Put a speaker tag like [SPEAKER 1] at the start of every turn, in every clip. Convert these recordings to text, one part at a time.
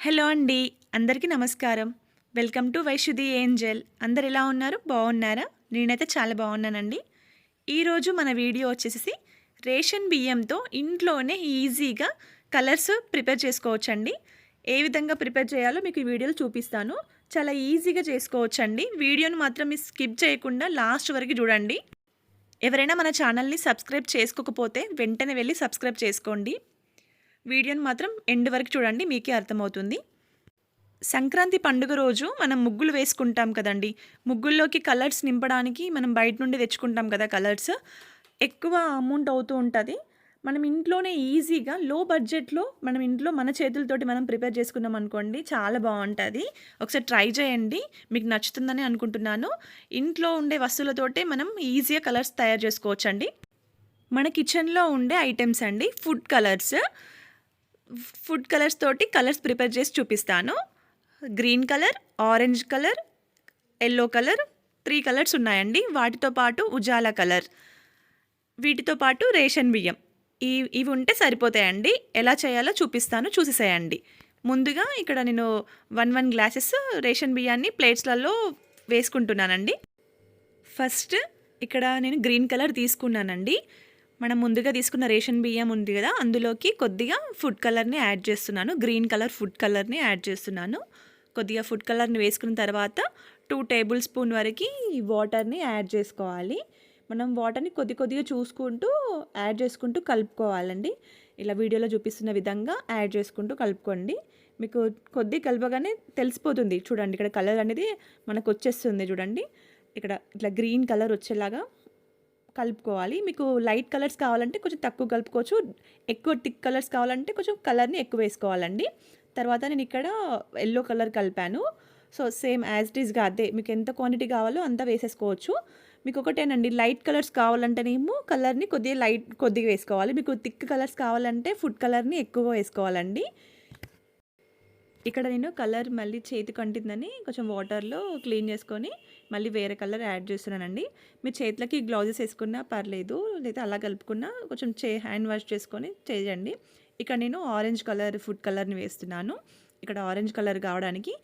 [SPEAKER 1] Hello అండి అందరికీ నమస్కారం. Welcome to Vaishudi Angel. అందరు ఎలా ఉన్నారు? బాగున్నారా? నేనైతే చాలా బాగున్నానండి. ఈరోజు మన వీడియో వచ్చేసి రేషన్ బియ్యంతో ఇంట్లోనే ఈజీగా కలర్స్ ప్రిపేర్ చేసుకోవచ్చండి. ఏ విధంగా ప్రిపేర్ చేయాలో మీకు ఈ వీడియోలో చూపిస్తాను. చాలా ఈజీగా చేసుకోవచ్చండి. వీడియోను మాత్రం మీరు స్కిప్ చేయకుండా లాస్ట్ వరకు చూడండి. ఎవరైనా మన ఛానల్ని సబ్స్క్రైబ్ చేసుకోకపోతే వెంటనే వెళ్ళి సబ్స్క్రైబ్ చేసుకోండి. వీడియోని మాత్రం ఎండ్ వరకు చూడండి మీకే అర్థమవుతుంది. సంక్రాంతి పండుగ రోజు మనం ముగ్గులు వేసుకుంటాం కదండి. ముగ్గుల్లోకి కలర్స్ నింపడానికి మనం బయట నుండి తెచ్చుకుంటాం కదా కలర్స్. ఎక్కువ అమౌంట్ అవుతూ ఉంటుంది. మనం ఇంట్లోనే ఈజీగా లో బడ్జెట్లో మనం ఇంట్లో మన చేతులతోటి మనం ప్రిపేర్ చేసుకున్నాం అనుకోండి చాలా బాగుంటుంది. ఒకసారి ట్రై చేయండి మీకు నచ్చుతుందని అనుకుంటున్నాను. ఇంట్లో ఉండే వస్తువులతోటే మనం ఈజీగా కలర్స్ తయారు చేసుకోవచ్చండి. మన కిచెన్లో ఉండే ఐటమ్స్ అండి ఫుడ్ కలర్స్ ఫుడ్ కలర్స్ తోటి కలర్స్ ప్రిపేర్ చేసి చూపిస్తాను. Green colour orange colour yellow colour three colours ఉన్నాయండి. వాటితో పాటు ఉజాలా కలర్ వీటితో పాటు రేషన్ బియ్యం. ఈ ఇవి ఉంటే సరిపోతాయండి. ఎలా చేయాలో చూపిస్తాను చూసేసేయండి. ముందుగా ఇక్కడ నేను వన్ వన్ గ్లాసెస్ రేషన్ బియ్యాన్ని ప్లేట్స్లలో వేసుకుంటున్నానండి. ఫస్ట్ ఇక్కడ నేను గ్రీన్ కలర్ తీసుకున్నానండి. మనం ముందుగా తీసుకున్న రేషన్ బియ్యం ఉంది కదా అందులోకి కొద్దిగా ఫుడ్ కలర్ని యాడ్ చేస్తున్నాను. గ్రీన్ కలర్ ఫుడ్ కలర్ని యాడ్ చేస్తున్నాను. కొద్దిగా ఫుడ్ కలర్ని వేసుకున్న తర్వాత టూ టేబుల్ స్పూన్ వరకు వాటర్ని యాడ్ చేసుకోవాలి. మనం వాటర్ని కొద్ది కొద్దిగా చూసుకుంటూ యాడ్ చేసుకుంటూ కలుపుకోవాలండి. ఇలా వీడియోలో చూపిస్తున్న విధంగా యాడ్ చేసుకుంటూ కలుపుకోండి. మీకు కొద్ది కలపగానే తెలిసిపోతుంది. చూడండి ఇక్కడ కలర్ అనేది మనకు వచ్చేస్తుంది చూడండి. ఇక్కడ ఇట్లా గ్రీన్ కలర్ వచ్చేలాగా కలుపుకోవాలి. మీకు లైట్ కలర్స్ కావాలంటే కొంచెం తక్కువ కలుపుకోవచ్చు. ఎక్కువ థిక్ కలర్స్ కావాలంటే కొంచెం కలర్ని ఎక్కువ వేసుకోవాలండి. తర్వాత నేను ఇక్కడ ఎల్లో కలర్ కలిపాను. సో సేమ్ యాజ్ ఇట్ ఈస్గా అదే మీకు ఎంత క్వాంటిటీ కావాలో అంత వేసేసుకోవచ్చు. మీకు ఒకటేనండి లైట్ కలర్స్ కావాలంటేనేమో కలర్ని కొద్దిగా లైట్ కొద్దిగా వేసుకోవాలి. మీకు థిక్ కలర్స్ కావాలంటే ఫుడ్ కలర్ని ఎక్కువ వేసుకోవాలండి. ఇక్కడ నేను కలర్ మళ్ళీ చేతికి అంటిందని కొంచెం వాటర్లో క్లీన్ చేసుకొని మళ్ళీ వేరే కలర్ యాడ్ చేస్తున్నానండి. మీ చేతులకి గ్లౌజెస్ వేసుకున్నా పర్లేదు లేదా అలా కలుపుకున్నా కొంచెం చే హ్యాండ్ వాష్ చేసుకొని చేయండి. ఇక్కడ నేను ఆరెంజ్ కలర్ ఫుడ్ కలర్ని వేస్తున్నాను. ఇక్కడ ఆరెంజ్ కలర్ కావడానికి.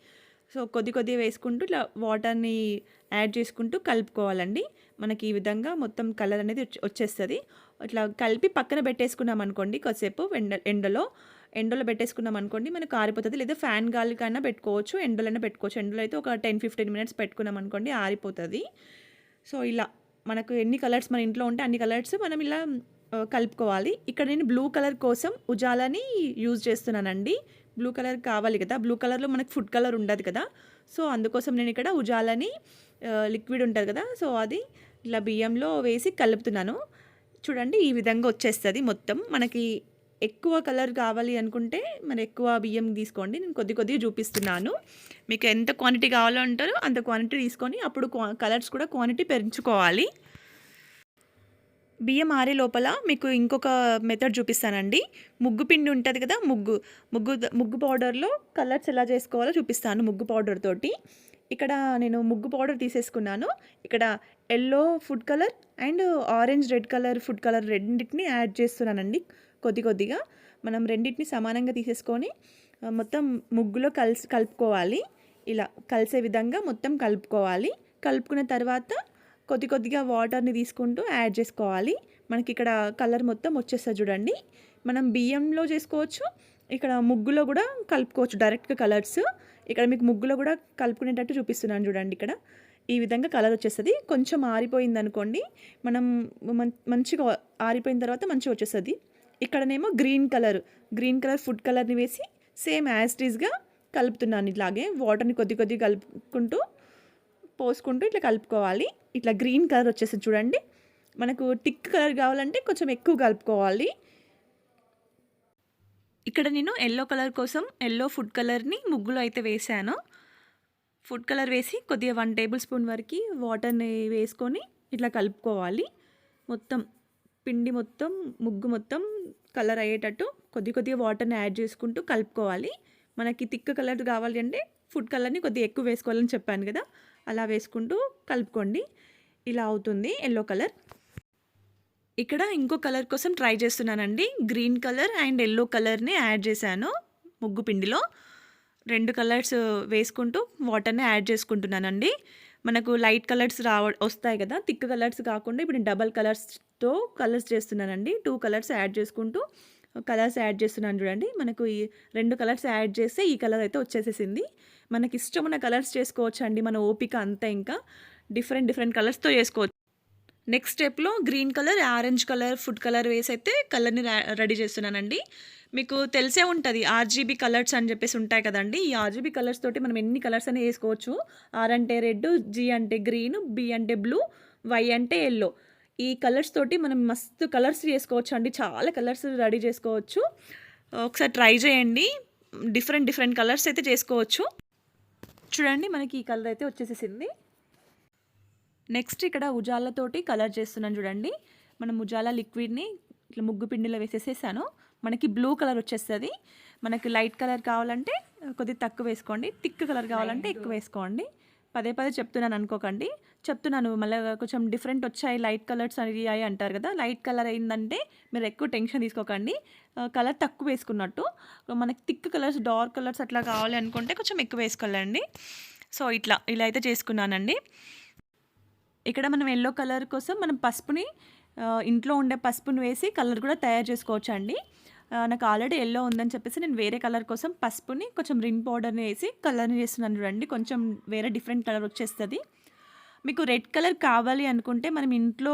[SPEAKER 1] సో కొద్ది కొద్దిగా వేసుకుంటూ ఇట్లా వాటర్ని యాడ్ చేసుకుంటూ కలుపుకోవాలండి. మనకి ఈ విధంగా మొత్తం కలర్ అనేది వచ్చేస్తుంది. ఇట్లా కలిపి పక్కన పెట్టేసుకున్నాం అనుకోండి కొద్దిసేపు ఎండ ఎండలో ఎండలో పెట్టేసుకున్నాం అనుకోండి మనకు ఆరిపోతుంది. లేదా ఫ్యాన్ గాలికైనా పెట్టుకోవచ్చు ఎండలైనా పెట్టుకోవచ్చు. ఎండలో అయితే ఒక టెన్ ఫిఫ్టీన్ మినిట్స్ పెట్టుకున్నాం అనుకోండి ఆరిపోతుంది. సో ఇలా మనకు ఎన్ని కలర్స్ మన ఇంట్లో ఉంటే అన్ని కలర్స్ మనం ఇలా కలుపుకోవాలి. ఇక్కడ నేను బ్లూ కలర్ కోసం ఉజాలని యూజ్ చేస్తున్నానండి. బ్లూ కలర్ కావాలి కదా. బ్లూ కలర్లో మనకు ఫుడ్ కలర్ ఉండదు కదా. సో అందుకోసం నేను ఇక్కడ ఉజాలని లిక్విడ్ ఉంటుంది కదా. సో అది ఇలా బియ్యంలో వేసి కలుపుతున్నాను. చూడండి ఈ విధంగా వచ్చేస్తుంది మొత్తం. మనకి ఎక్కువ కలర్ కావాలి అనుకుంటే మరి ఎక్కువ బియ్యం తీసుకోండి. నేను కొద్ది కొద్దిగా చూపిస్తున్నాను. మీకు ఎంత క్వాంటిటీ కావాలో అంటారో అంత క్వాంటిటీ తీసుకొని అప్పుడు కలర్స్ కూడా క్వాంటిటీ పెంచుకోవాలి. బియ్యం ఆరే లోపల మీకు ఇంకొక మెథడ్ చూపిస్తానండి. ముగ్గు పిండి ఉంటుంది కదా ముగ్గు. ముగ్గు ముగ్గు పౌడర్లో కలర్స్ ఎలా చేసుకోవాలో చూపిస్తాను ముగ్గు పౌడర్ తోటి. ఇక్కడ నేను ముగ్గు పౌడర్ తీసేసుకున్నాను. ఇక్కడ yellow food colour and orange red colour food colour రెండింటిని యాడ్ చేస్తున్నానండి. కొద్ది కొద్దిగా మనం రెండింటిని సమానంగా తీసేసుకొని మొత్తం ముగ్గులో కలిసి కలుపుకోవాలి. ఇలా కలిసే విధంగా మొత్తం కలుపుకోవాలి. కలుపుకున్న తర్వాత కొద్ది కొద్దిగా వాటర్ని తీసుకుంటూ యాడ్ చేసుకోవాలి. మనకి ఇక్కడ కలర్ మొత్తం వచ్చేస్తుంది చూడండి. మనం బియ్యంలో చేసుకోవచ్చు ఇక్కడ ముగ్గులో కూడా కలుపుకోవచ్చు డైరెక్ట్గా కలర్స్. ఇక్కడ మీకు ముగ్గులో కూడా కలుపుకునేటట్టు చూపిస్తున్నాను చూడండి ఇక్కడ. ఈ విధంగా కలర్ వచ్చేస్తుంది. కొంచెం ఆరిపోయింది అనుకోండి మనం మంచిగా ఆరిపోయిన తర్వాత మంచిగా వచ్చేస్తుంది. ఇక్కడనేమో green colour. Green colour food కలర్ని వేసి సేమ్ యాస్టీస్గా కలుపుతున్నాను ఇట్లాగే. వాటర్ని కొద్ది కొద్ది కలుపుకుంటూ పోసుకుంటూ ఇట్లా కలుపుకోవాలి. ఇట్లా గ్రీన్ కలర్ వచ్చేసి చూడండి. మనకు టిక్ కలర్ కావాలంటే కొంచెం ఎక్కువ కలుపుకోవాలి. ఇక్కడ నేను ఎల్లో కలర్ కోసం ఎల్లో ఫుడ్ కలర్ని ముగ్గులో అయితే వేసాను. ఫుడ్ కలర్ వేసి కొద్దిగా వన్ టేబుల్ స్పూన్ వరకు వాటర్ని వేసుకొని ఇట్లా కలుపుకోవాలి. మొత్తం పిండి మొత్తం ముగ్గు మొత్తం కలర్ అయ్యేటట్టు కొద్ది కొద్దిగా వాటర్ని యాడ్ చేసుకుంటూ కలుపుకోవాలి. మనకి తిక్క కలర్ కావాలి అంటే ఫుడ్ కలర్ని కొద్దిగా ఎక్కువ వేసుకోవాలని చెప్పాను కదా అలా వేసుకుంటూ కలుపుకోండి. ఇలా అవుతుంది ఎల్లో కలర్. ఇక్కడ ఇంకో కలర్ కోసం ట్రై చేస్తున్నానండి. గ్రీన్ కలర్ అండ్ ఎల్లో కలర్ని యాడ్ చేశాను ముగ్గు పిండిలో. రెండు కలర్స్ వేసుకుంటూ వాటర్ని యాడ్ చేసుకుంటున్నానండి. మనకు లైట్ కలర్స్ రావ వస్తాయి కదా థిక్ కలర్స్ కాకుండా ఇప్పుడు డబల్ కలర్స్తో కలర్స్ చేస్తున్నానండి. టూ కలర్స్ యాడ్ చేసుకుంటూ కలర్స్ యాడ్ చేస్తున్నాను చూడండి. మనకు ఈ రెండు కలర్స్ యాడ్ చేస్తే ఈ కలర్ అయితే వచ్చేసేసింది. మనకి ఇష్టమైన కలర్స్ చేసుకోవచ్చు అండి మన ఓపిక అంతా ఇంకా. డిఫరెంట్ డిఫరెంట్ కలర్స్తో చేసుకోవచ్చు. నెక్స్ట్ స్టెప్లో green colour orange colour food colour వేసి అయితే కలర్ని రెడీ చేస్తున్నానండి. మీకు తెలిసే ఉంటుంది ఆర్జీబీ కలర్స్ అని చెప్పేసి ఉంటాయి కదండి. ఈ ఆర్జీబీ కలర్స్ తోటి మనం ఎన్ని కలర్స్ అని వేసుకోవచ్చు. ఆర్ అంటే రెడ్ జీ అంటే గ్రీన్ బి అంటే బ్లూ వై అంటే ఎల్లో ఈ కలర్స్ తోటి మనం మస్తు కలర్స్ చేసుకోవచ్చు అండి. చాలా కలర్స్ రెడీ చేసుకోవచ్చు. ఒకసారి ట్రై చేయండి. డిఫరెంట్ డిఫరెంట్ కలర్స్ అయితే చేసుకోవచ్చు. చూడండి మనకి ఈ కలర్ అయితే వచ్చేసేసింది. నెక్స్ట్ ఇక్కడ ఉజాలతోటి కలర్ చేస్తున్నాను చూడండి. మనం ఉజాల లిక్విడ్ని ఇట్లా ముగ్గు పిండిలో వేసేసేసాను. మనకి బ్లూ కలర్ వచ్చేస్తుంది. మనకి లైట్ కలర్ కావాలంటే కొద్దిగా తక్కువ వేసుకోండి. థిక్ కలర్ కావాలంటే ఎక్కువ వేసుకోండి. పదే పదే చెప్తున్నాను అనుకోకండి. చెప్తున్నాను మళ్ళీ కొంచెం డిఫరెంట్ వచ్చాయి లైట్ కలర్స్ అయ్యాయి అంటారు కదా. లైట్ కలర్ అయిందంటే మీరు ఎక్కువ టెన్షన్ తీసుకోకండి. కలర్ తక్కువ వేసుకున్నట్టు. మనకి థిక్ కలర్స్ డార్క్ కలర్స్ అట్లా కావాలి అనుకుంటే కొంచెం ఎక్కువ వేసుకోవాలండి. సో ఇట్లా ఇలా అయితే చేసుకున్నానండి. ఇక్కడ మనం ఎల్లో కలర్ కోసం మనం పసుపుని ఇంట్లో ఉండే పసుపుని వేసి కలర్ కూడా తయారు చేసుకోవచ్చు అండి నాకు ఆల్రెడీ ఎల్లో ఉందని చెప్పేసి నేను వేరే కలర్ కోసం పసుపుని కొంచెం రిన్ పౌడర్ని వేసి కలర్ని చేస్తున్నాను చూడండి. కొంచెం వేరే డిఫరెంట్ కలర్ వచ్చేస్తుంది. మీకు రెడ్ కలర్ కావాలి అనుకుంటే మనం ఇంట్లో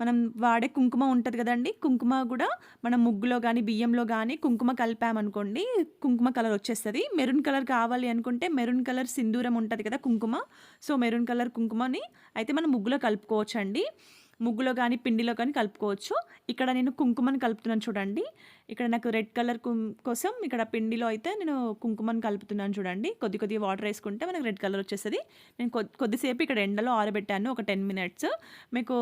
[SPEAKER 1] మనం వాడే కుంకుమ ఉంటుంది కదండి కుంకుమ కూడా మనం ముగ్గులో కానీ బియ్యంలో కానీ కుంకుమ కలిపామనుకోండి కుంకుమ కలర్ వచ్చేస్తుంది. మెరూన్ కలర్ కావాలి అనుకుంటే మెరూన్ కలర్ సింధూరం ఉంటుంది కదా కుంకుమ. సో మెరూన్ కలర్ కుంకుమని అయితే మనం ముగ్గులో కలుపుకోవచ్చు అండి ముగ్గులో కానీ పిండిలో కానీ కలుపుకోవచ్చు. ఇక్కడ నేను కుంకుమని కలుపుతున్నాను చూడండి. ఇక్కడ నాకు రెడ్ కలర్ కుం కోసం ఇక్కడ పిండిలో అయితే నేను కుంకుమని కలుపుతున్నాను చూడండి. కొద్ది కొద్దిగా వాటర్ వేసుకుంటే మనకు రెడ్ కలర్ వచ్చేస్తుంది. నేను కొద్ది కొద్దిసేపు ఇక్కడ ఎండలో ఆరబెట్టాను ఒక టెన్ మినిట్స్. మీకు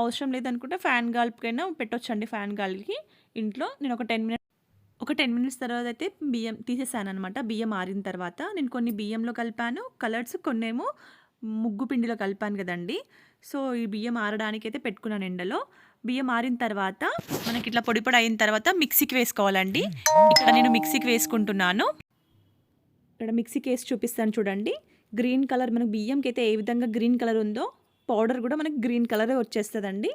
[SPEAKER 1] అవసరం లేదనుకుంటే ఫ్యాన్ గాలికైనా పెట్టొచ్చండి ఫ్యాన్ గాలికి. ఇంట్లో నేను ఒక టెన్ మినిట్స్ ఒక టెన్ మినిట్స్ తర్వాత అయితే బియ్యం తీసేసాను అనమాట బియ్యం ఆరిన తర్వాత నేను కొన్ని బియ్యంలో కలిపాను. కలర్స్ కొన్నేమో ముగ్గు పిండిలో కలిపాను కదండి. సో ఈ బియ్యం ఆరడానికి అయితే పెట్టుకున్నాను ఎండలో. బియ్యం ఆరిన తర్వాత మనకి ఇట్లా పొడి పొడి అయిన తర్వాత మిక్సీకి వేసుకోవాలండి. ఇక్కడ నేను మిక్సీకి వేసుకుంటున్నాను. ఇక్కడ మిక్సీకి వేసి చూపిస్తాను చూడండి. గ్రీన్ కలర్ మనకు బియ్యంకి అయితే ఏ విధంగా గ్రీన్ కలర్ ఉందో పౌడర్ కూడా మనకి గ్రీన్ కలరే వచ్చేస్తుందండి.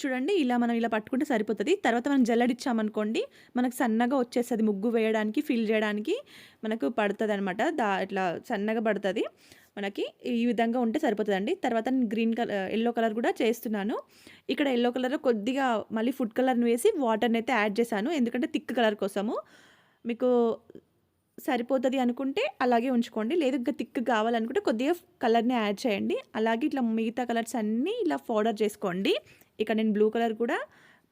[SPEAKER 1] చూడండి ఇలా మనం ఇలా పట్టుకుంటే సరిపోతుంది. తర్వాత మనం జల్లడిచ్చామనుకోండి మనకు సన్నగా వచ్చేస్తుంది ముగ్గు వేయడానికి ఫిల్ చేయడానికి మనకు పడుతుంది అనమాట దా ఇట్లా సన్నగా పడుతుంది. మనకి ఈ విధంగా ఉంటే సరిపోతుందండి. తర్వాత నేను గ్రీన్ కలర్ ఎల్లో కలర్ కూడా చేస్తున్నాను. ఇక్కడ ఎల్లో కలర్ కొద్దిగా మళ్ళీ ఫుడ్ కలర్ని వేసి వాటర్ని అయితే యాడ్ చేశాను. ఎందుకంటే థిక్ కలర్ కోసము. మీకు సరిపోతుంది అనుకుంటే అలాగే ఉంచుకోండి. లేదు ఇంకా థిక్ కావాలనుకుంటే కొద్దిగా కలర్ని యాడ్ చేయండి. అలాగే ఇట్లా మిగతా కలర్స్ అన్నీ ఇలా పౌడర్ చేసుకోండి. ఇక్కడ నేను బ్లూ కలర్ కూడా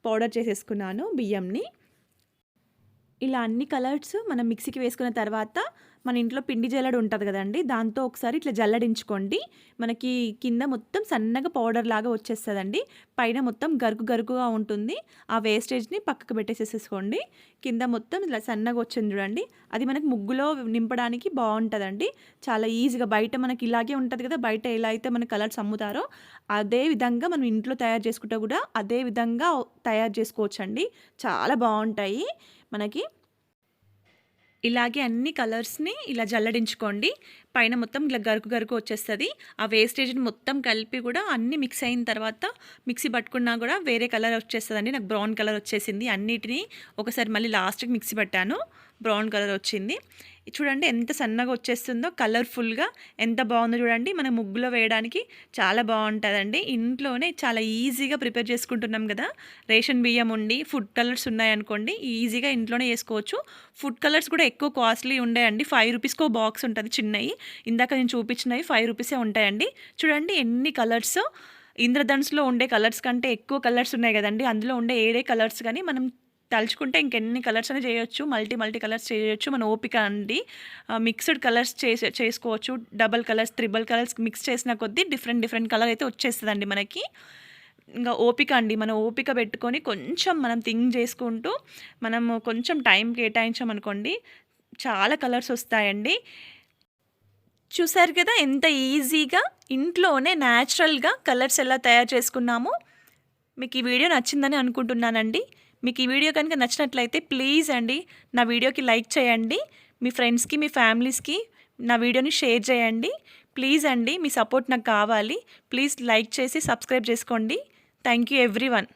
[SPEAKER 1] పౌడర్ చేసేసుకున్నాను బియ్యంని. ఇలా అన్ని కలర్స్ మనం మిక్సీకి వేసుకున్న తర్వాత మన ఇంట్లో పిండి జల్లడి ఉంటుంది కదండి దాంతో ఒకసారి ఇట్లా జల్లడించుకోండి. మనకి కింద మొత్తం సన్నగా పౌడర్ లాగా వచ్చేస్తుందండి. పైన మొత్తం గరుకు గరుకుగా ఉంటుంది. ఆ వేస్టేజ్ని పక్కకు పెట్టేసేసుకోండి కింద మొత్తం ఇట్లా సన్నగా వచ్చింది చూడండి. అది మనకు ముగ్గులో నింపడానికి బాగుంటుందండి. చాలా ఈజీగా బయట మనకి ఇలాగే ఉంటుంది కదా బయట ఎలా అయితే మన కలర్స్ అమ్ముతారో అదే విధంగా మనం ఇంట్లో తయారు చేసుకుంటే కూడా అదే విధంగా తయారు చేసుకోవచ్చండి. చాలా బాగుంటాయి. మనకి. ఇలాగే అన్ని కలర్స్ని ఇలా జల్లడించుకోండి. పైన మొత్తం ఇలా గరుకు గరుకు వచ్చేస్తుంది. ఆ వేస్టేజ్ని మొత్తం కలిపి కూడా అన్ని మిక్స్ అయిన తర్వాత మిక్సీ పట్టుకున్నా కూడా వేరే కలర్ వచ్చేస్తుందండి. నాకు బ్రౌన్ కలర్ వచ్చేసింది. అన్నిటినీ ఒకసారి మళ్ళీ లాస్ట్కి మిక్సీ పట్టాను. బ్రౌన్ కలర్ వచ్చింది. చూడండి ఎంత సన్నగా వచ్చేస్తుందో కలర్ఫుల్గా ఎంత బాగుందో చూడండి. మన ముగ్గులో వేయడానికి చాలా బాగుంటుందండి. ఇంట్లోనే చాలా ఈజీగా ప్రిపేర్ చేసుకుంటున్నాం కదా. రేషన్ బియ్యం ఉండి ఫుడ్ కలర్స్ ఉన్నాయనుకోండి ఈజీగా ఇంట్లోనే చేసుకోవచ్చు. ఫుడ్ కలర్స్ కూడా ఎక్కువ కాస్ట్లీ ఉండేయండి. ఫైవ్ రూపీస్కో బాక్స్ ఉంటుంది చిన్నవి ఇందాక నేను చూపించినవి ఫైవ్ రూపీసే ఉంటాయండి. చూడండి ఎన్ని కలర్స్. ఇంద్రధనుసులో ఉండే కలర్స్ కంటే ఎక్కువ కలర్స్ ఉన్నాయి కదండి. అందులో ఉండే ఏడే కలర్స్ కానీ మనం తలుచుకుంటే ఇంకెన్ని కలర్స్ అని చేయొచ్చు. మల్టీ మల్టీ కలర్స్ చేయొచ్చు. మన ఓపిక అండి. మిక్స్డ్ కలర్స్ చేసే చేసుకోవచ్చు. Double colours triple colours mix చేసిన కొద్దీ డిఫరెంట్ డిఫరెంట్ కలర్ అయితే వచ్చేస్తుందండి మనకి. ఇంకా ఓపిక అండి. మనం ఓపిక పెట్టుకొని కొంచెం మనం థింక్ చేసుకుంటూ మనం కొంచెం టైం కేటాయించామనుకోండి చాలా కలర్స్ వస్తాయండి. చూసారు కదా ఎంత ఈజీగా ఇంట్లోనే న్యాచురల్గా కలర్స్ ఎలా తయారు చేసుకున్నామో? మీకు ఈ వీడియో నచ్చిందని అనుకుంటున్నానండి. మీకు ఈ వీడియో కనుక నచ్చినట్లయితే ప్లీజ్ అండి నా వీడియోకి లైక్ చేయండి. మీ ఫ్రెండ్స్కి మీ ఫ్యామిలీస్కి నా వీడియోని షేర్ చేయండి. ప్లీజ్ అండి మీ సపోర్ట్ నాకు కావాలి. ప్లీజ్ లైక్ చేసి సబ్స్క్రైబ్ చేసుకోండి. Thank you everyone